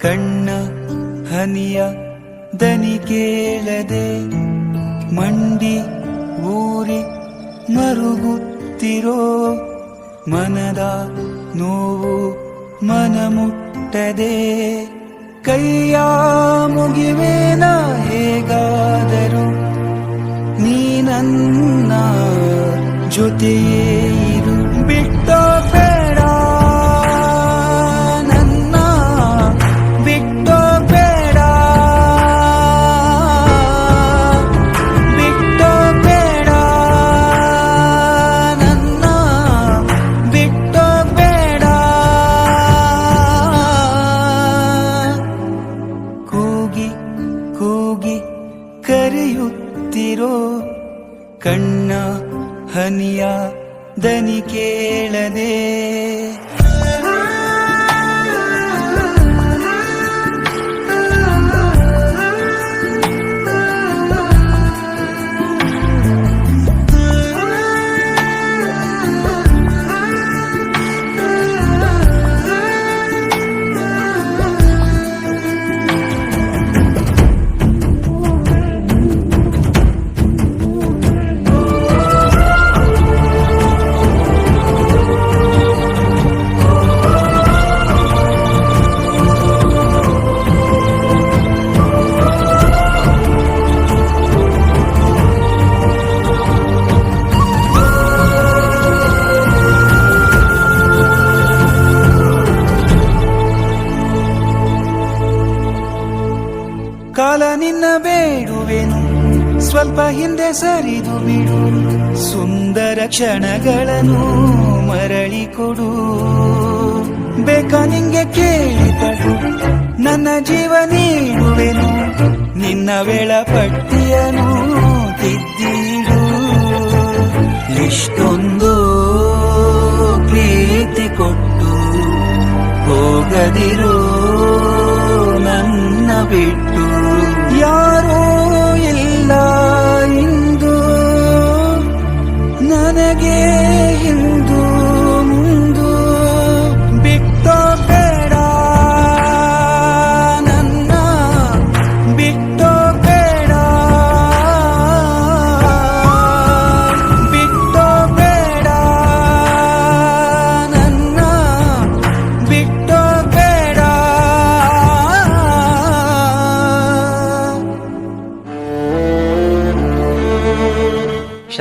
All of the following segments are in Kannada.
ಕಣ್ಣ ಹನಿಯ ದನಿ ಕೇಳದೆ ಮಂಡಿ ಊರಿ ಮರುಗುತ್ತಿರೋ ಮನದ ನೋವು ಮನ ಮುಟ್ಟದೆ. ಕೈಯ ಮುಗಿವೇನ ಹೇಗಾದರೂ ನೀ ನನ್ನ ಜೊತೆಯೇ ಕರೆಯುತ್ತಿರೋ ಕಣ್ಣ ಹನಿಯ ದನಿ ಕೇಳದೆ ಕಾಲ ನಿನ್ನ ಬೇಡುವೆನು, ಸ್ವಲ್ಪ ಹಿಂದೆ ಸರಿದು ಬಿಡು. ಸುಂದರ ಕ್ಷಣಗಳನ್ನು ಮರಳಿ ಕೊಡು. ಬೇಕಾ ನಿಂಗೆ ಕೇಳಿದಳು ನನ್ನ ಜೀವ ನೀಡುವೆನು, ನಿನ್ನ ವೇಳಪಟ್ಟಿಯನು ತಿದ್ದಿಡು. ಇಷ್ಟೊಂದು ಪ್ರೀತಿ ಕೊಟ್ಟು ಹೋಗದಿರು ನನ್ನ ಬಿಟ್ಟು.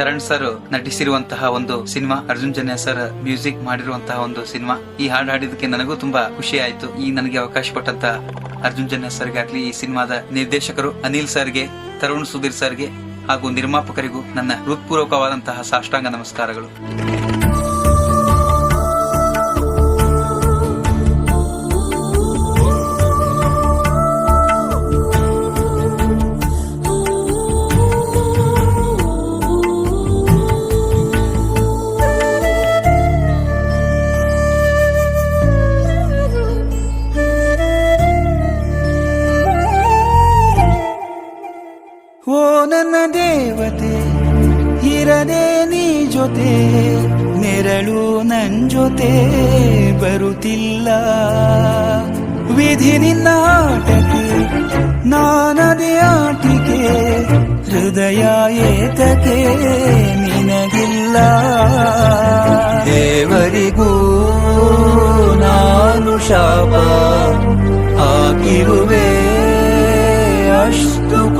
ಶರಣ್ ಸರ್ ನಟಿಸಿರುವಂತಹ ಒಂದು cinema, Arjun Janya sir music ಮಾಡಿರುವಂತಹ ಒಂದು ಸಿನಿಮಾ. ಈ ಹಾಡು ಹಾಡಿದಕ್ಕೆ ನನಗೂ ತುಂಬಾ ಖುಷಿ ಆಯ್ತು. ಈ ನನಗೆ ಅವಕಾಶ ಕೊಟ್ಟಂತ ಅರ್ಜುನ್ ಜನ್ಯ ಸರ್ಗೆ ಆಗ್ಲಿ ಈ ಸಿನಿಮಾದ ನಿರ್ದೇಶಕರು ಅನಿಲ್ ಸರ್ಗೆ, ತರುಣ್ ಸುಧೀರ್ ಸರ್ಗೆ ಹಾಗೂ ನಿರ್ಮಾಪಕರಿಗೂ ನನ್ನ ಹೃತ್ಪೂರ್ವಕವಾದಂತಹ ಸಾಷ್ಟಾಂಗ ನಮಸ್ಕಾರಗಳು. ನನ್ನ ದೇವತೆ, ಇರದೆ ನೀ ಜೊತೆ, ನೆರಳು ನನ್ ಜೊತೆ ಬರುತ್ತಿಲ್ಲ. ವಿಧಿ ನಿನ್ನ ಆಟಕ್ಕೆ, ನಾನದೆ ಆಟಿಕೆ, ಹೃದಯ ಏತಕ್ಕೆ ನಿನಗಿಲ್ಲ. ದೇವರಿಗೂ ನಾನು ಶಾಪ ಹಾಕಿರುವೆ ಅಷ್ಟು